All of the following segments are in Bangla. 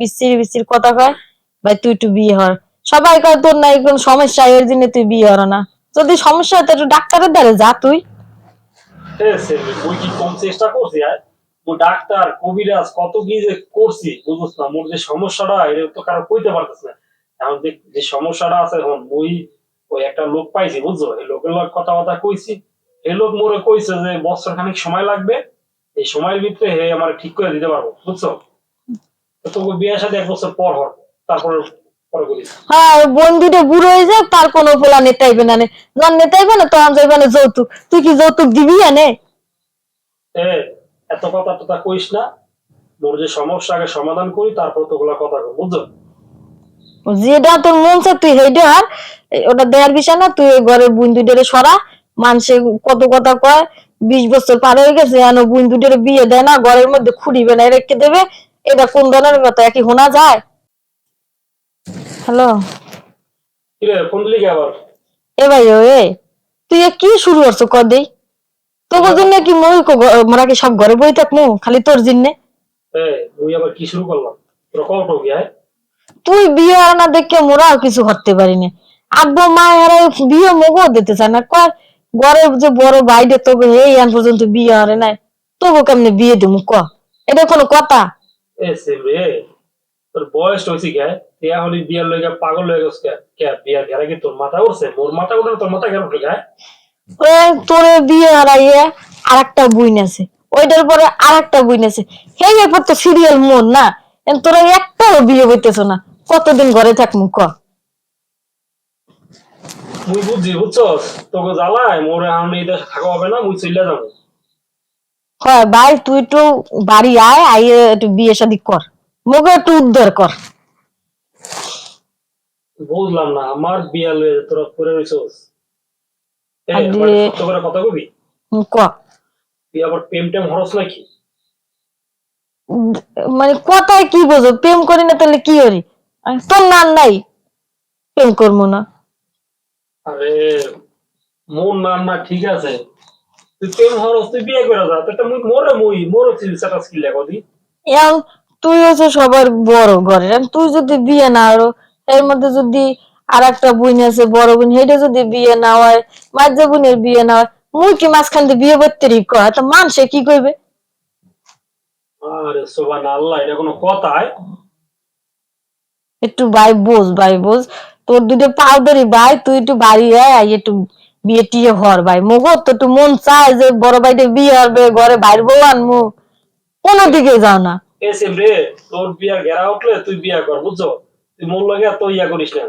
বিচ্ছিরি বিচ্ছিরি কথা কয়, ভাই, তুই একটু বিয়ে হর। সবাই কয়, তোর নাই কোন সমস্যা এর জন্য তুই বিয়ে হর না। যদি সমস্যা হয় একটু ডাক্তারের দ্বারে যা তুই। কম চেষ্টা করছি ডাক্তার, কবিরাজ, কত কি যে করছি বুঝছ না। মোর যে সমস্যাটা এটা তো কারও কইতে পারতেছ না। এখন যে সমস্যাটা আছে, এখন মুই ওই একটা লোক পাইছি, বুঝছ? এই লোকের লোক কথাবার্তা কইছি। এই লোক মোরে কইছে যে বছর খানিক সময় লাগবে, এই সময়ের ভিতরে হে আমার ঠিক করে দিতে পারব, বুঝছ? তো বিয়ের সাথে এক বছর পর হর তারপর হ্যাঁ বন্ধুটা বুড়ো হয়ে যাক তার কোনো পোলা নেতাইবে না যখন নেতাইবে না তখন যাইবে না যৌতুক। তুই কি যৌতুক দিবি আনে এত কথা টথা কইস না। মোর যে সমস্যা আগে সমাধান করি তারপর তোগুলা কথা কই বুঝছ? যেটা তোর মন চায় তুই আর ওটা দেয়ার বিষয় না তুই ওই ঘরের বন্ধুদের সরা। মানুষে কত কথা কয় বিশ বছর পার হয়ে গেছে এন বন্ধুদের বিয়ে দেয় না ঘরের মধ্যে খুঁড়িবে না রেখে দেবে। এটা কোন ধরনের কথা একই শোনা যায়? হ্যালো এ ভাই ও এ তুই কি শুরু করছ কদেই তোর জন্য কি মই মোরা কি সব ঘরে বই থাকমু? খালি তোর জন্যে এ মুই আবার কি শুরু করলাম? তোর কত হ্যাঁ তুই বিয়ে আর না দেখে মোরা আর কিছু করতে পারি পারিনি। আব্বু মা এরা বিয়ে মগও দিতে চায় না। কয় ঘরের যে বড় বাইরে তবে এই আন পর্যন্ত বিয়ে হারে নাই। তবু কেমনে বিয়ে দিমু ক? এটা কোনো কথা? এ তোর বয়স হয়েছে এই বিয়ার লইগা পাগল হয়ে গেছ কে কে বিয়ার কি তোর মাথা উঠছে মোর মাথা উঠে তোর মাথা কেন উঠে গায়ে ওই তোরে বিয়ে হারাইয়ে আর একটা বুইন আছে। ওইটার পরে আর একটা বুইন আছে। সেই এরপর তো সিরিয়াল মন না। তোরা একটাও বিয়ে হইতেছ না। কতদিন ঘরে থাকমু ক? মুই বুঝছি বুঝছস? তোকে জ্বালায় মোর এখন এই থাকা হবে না মুই চলে যাব। হয় ভাই তুই একটু বাড়ি আয় আইয়ে একটু বিয়ে শাদি কর। মোকে একটু উদ্ধার কর। বুঝলাম না আমার বিয়া লয়ে তোরা করে রইছস। করে কথা কবি? ক। তুই আবার প্রেম টেম হরস নাকি? মানে কথায় কি বোঝো? প্রেম করি না তাহলে কি করি? তোর নাম নাই। প্রেম করব না। আরে মোর নাম না ঠিক আছে। তুই প্রেম হরস তুই বিয়ে করে যা। তো মুই মোরে মুই মোর চিকিৎসাটা স্কিল লেখো দি। তুই হচ্ছে সবার বড় এখন তুই যদি বিয়ে না এর মধ্যে যদি আর একটা বোন আছে বড় বোন যদি বিয়ে না হয় মাঝে বোনের বিয়ে না হয় মুই কি মাঝখান দিয়ে বিয়ে কয় তো মানুষে কি কইবে? আরে সোবান আল্লাহ এটা কোনো কথায় একটু ভাই বোঝ ভাই বোঝ। তোর দুটো পাও ধরি ভাই তুই একটু বাড়ি আয় একটু বিয়ে টিয়ে হর ভাই। মগো তো একটু মন চায় যে বড় ভাইটা বিয়ে হবে ঘরে বাইর বউ আনমু। কোনো দিকে যাও না। এসে রে তোর বিয়ার ঘেরা উঠলে তুই বিয়া কর বুঝছ? তুই মোর লাগে এত ইয়া করিস না।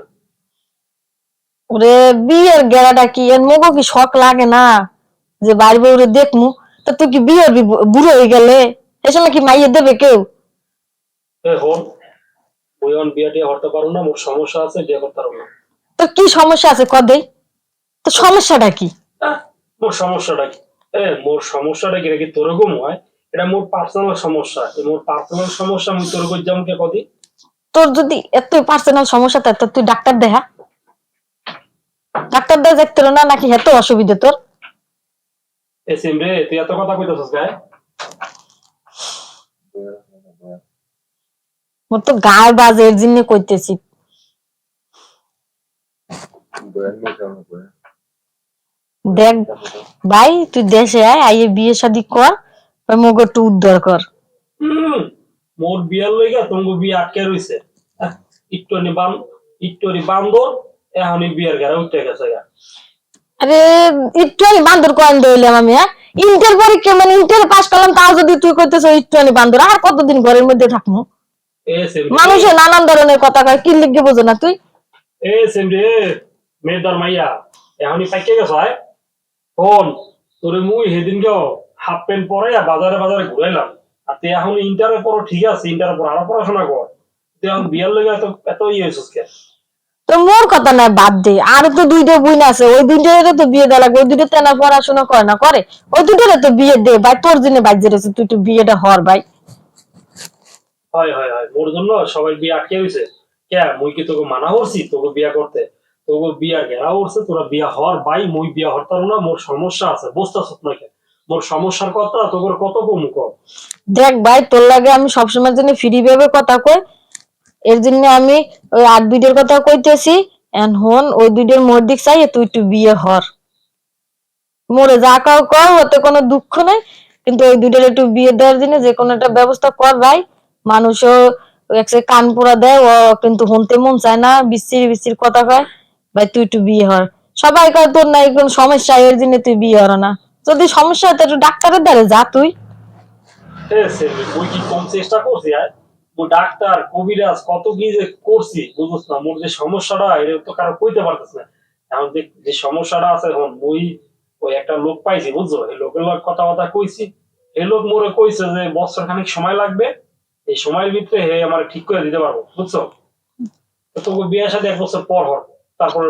ওরে বিয়ের গেড়াটা কি? এর মগো কি শখ লাগে না? যে বাড়ি বউরে দেখমু তা তুই কি বিয়ে বুড়ো হয়ে গেলে? এ সময় কি মাইয়ে দেবে কেউ? হন ওই অন বিয়া টিয়া হরতে পারো না মোর সমস্যা আছে বিয়ে করতে পারব না। তো কি সমস্যা আছে? কদেই তো সমস্যাটা কি? মোর সমস্যাটা কি? এ মোর সমস্যাটা কি নাকি তোর ঘুম হয় এটা মোর পার্সোনাল সমস্যা। মোর পার্সোনাল সমস্যা আমি তোর কই যাম কে কদি? তোর যদি এত পার্সোনাল সমস্যা তো তুই ডাক্তার দেখা ডাক্তার দেখা দেখতে না নাকি এত অসুবিধা তোর? এ সিম রে তুই এত কথা কইতাছস গায়ে মোর তো গায়ে বাজে এর জন্য কইতেছি। দেখ ভাই তুই দেশে আয় আইয়ে বিয়ে শাদি কর মগ একটু উদ্ধার কর। মোর বিয়ার লইগা তোমাকে বিয়ে আটকে রইছে। ইট্টনি বান ইট্টনি বান্দর এখন বিয়ার ঘেরা উঠে গেছে গা। আরে আমি বান্দর কয়েন দইলাম আমি হ্যাঁ? ইন্টার পরীক্ষা মানে ইন্টার পাস করলাম তাও যদি তুই কইতেছ একটু আমি বান্দর আর কতদিন ঘরের মধ্যে থাকব মানুষের নানান ধরনের কথা কয় কি লিখে বোঝো না তুই? এ সিম রে মেয়েদার মাইয়া এখনই পাইকে গেছ হয় ফোন তোরে মুই সেদিন কেউ হাফ প্যান্ট পরে বাজারে বাজারে ঘুরাইলাম। আর তুই এখন ইন্টারের পরও ঠিক আছে ইন্টারের পর আরও পড়াশোনা কর। তুই এখন বিয়ার লইগা এত এত ইয়ে হয়েছিস কে তো মোর কথা না বাদ দে। আর তো দুইটা বোন আছে ওই দুইটারে তো বিয়ে দেওয়া লাগবে ওই দুটো তেনা পড়াশোনা করে না করে? ওই দুটোরে তো বিয়ে দে ভাই তোর জন্য বাজ্যে রয়েছে তুই একটু বিয়েটা হর ভাই। হয় হয় হয় মোর জন্য সবাই বিয়ে আটকে হয়েছে কে মুই কি তোকে মানা করছি তোকে বিয়া করতে? তোকে বিয়া ঘেরা করছে তোরা বিয়া হর ভাই, মুই বিয়া হরতাম না, মোর সমস্যা আছে মোর সমস্যার কথা তোকে কত দেখ ভাই, তোর লাগে আমি জন্য ফ্রি ভাবে কথা কই। এর জন্য আমি ওই আর দুইটার কথা কইতেছি। এখন ওই দুইটার মোর দিক চাই, তুই একটু বিয়ে হর। মোরে যা কাও কর, ওতে কোনো দুঃখ নেই। কিন্তু ওই দুইটার একটু বিয়ে দেওয়ার জন্য যে কোনো একটা ব্যবস্থা কর ভাই। মানুষও কান পোড়া দেয়, ও কিন্তু শুনতে মন চায় না বিচ্ছিরি বিচ্ছিরি কথা কয়। ভাই, তুই একটু বিয়ে হর সবাই কয় তোর নাই কোন সমস্যা এর জন্য তুই বিয়ে হর না। যদি সমস্যা হয় একটু ডাক্তারের দ্বারে যা তুই। চেষ্টা করছি ডাক্তার, কবিরাজ, কত কি যে করছি বুঝছ না। মোর যে সমস্যাটা এটা তো কারও কইতে পারতেছ না। এখন যে সমস্যাটা আছে, এখন মুই ওই একটা লোক পাইছি, বুঝছ? এই লোকের লোক কথাবার্তা কইছি। এই লোক মোরে কইছে যে, বছর খানিক সময় লাগবে, এই সময়ের ভিতরে হে আমার ঠিক করে দিতে পারব, বুঝছ? তো বিয়ের সাথে এক বছর পর হর তারপরে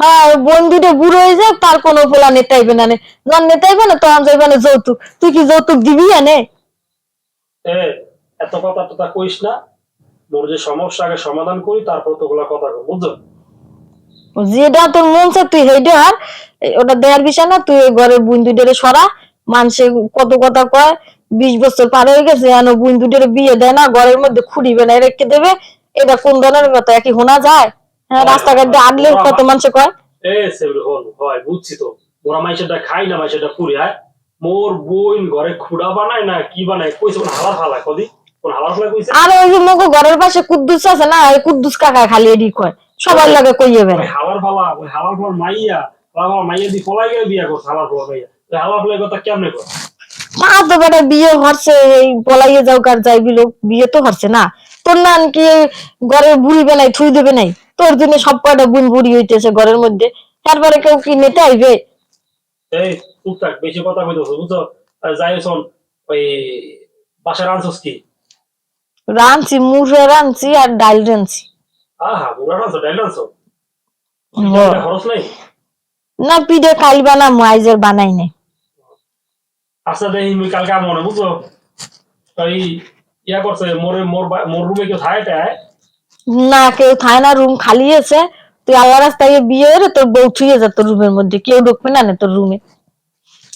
হ্যাঁ বন্ধুটা বুড়ো হয়ে যাক তার কোনো পোলা নেতাইবে না যখন নেতাইবে না তখন যাইবে না যৌতুক। তুই কি যৌতুক দিবি আনে এত কথা টথা কইস না। মোর যে সমস্যা আগে সমাধান করি তারপর তোগুলা কথা বুঝছ? যেটা তোর মন চায় তুই আর ওটা দেয়ার বিষয় না তুই ওই ঘরের বন্ধুদের সরা। মানুষে কত কথা কয় বিশ বছর পার হয়ে গেছে এন বন্ধুদের বিয়ে দেয় না ঘরের মধ্যে খুঁড়িবে না রেখে দেবে। এটা কোন ধরনের কথা? একই শোনা যায়? হ্যাঁ রাস্তাঘাট দিয়ে আনলে কত মানুষে কয়? এ সেগুলো হল হয় বুঝছি তো। মোরা মাইসেটা খাই না মাইসেটা পুরি হয়? মোর বোন ঘরে খুড়া বানায় না কি বানায়? কইছে কোন হালার ফালা কদি? কোন হালার ফালা কইছে? আর ওই যে মগো ঘরের পাশে কুদ্দুস আছে না ওই কুদ্দুস কাকা খালি এডি কয়। সবার লাগে কইয়ে বেড়ে হালার ফালা ওই হালার ফালা মাইয়া ফালা মাইয়া দি ফলাই গেলে বিয়া করছে হালার ফালা মাইয়া। ওই হালার ফালা কথা কেমনে কর মা তো বেটা বিয়ে হচ্ছে এই পলাইয়ে যাও কার যাইবি লোক বিয়ে তো হচ্ছে না। তোর নান কি ঘরের বুড়ি নাই থুই দেবে নাই। তোর জন্য সব কয়টা বুন বুড়ি হইতেছে ঘরের মধ্যে? তারপরে কেউ কি নেতে আইবে? এই টুকটাক বেশি কথা কইতেছ বুঝছ? যাই শোন ওই বাসার আনছস কি? রাঁধছি মুড়ে রাঁধছি আর ডাল রাঁধছি। আহা আনছো হ। এটা খরচ নাই? না পিঠে বানাই নাই। আচ্ছা দেখি মুই কালকে মনে বুঝছ? ওই ইয়া করছে মোর মোর মোর রুমে কেউ থাকে না, কেউ খায় না রুম খালি আছে। তুই আল্লাহ রাস্তায় বিয়ে হলে তোর বউ থুয়ে যা তোর রুমের মধ্যে। কেউ ঢুকবে না না তোর রুমে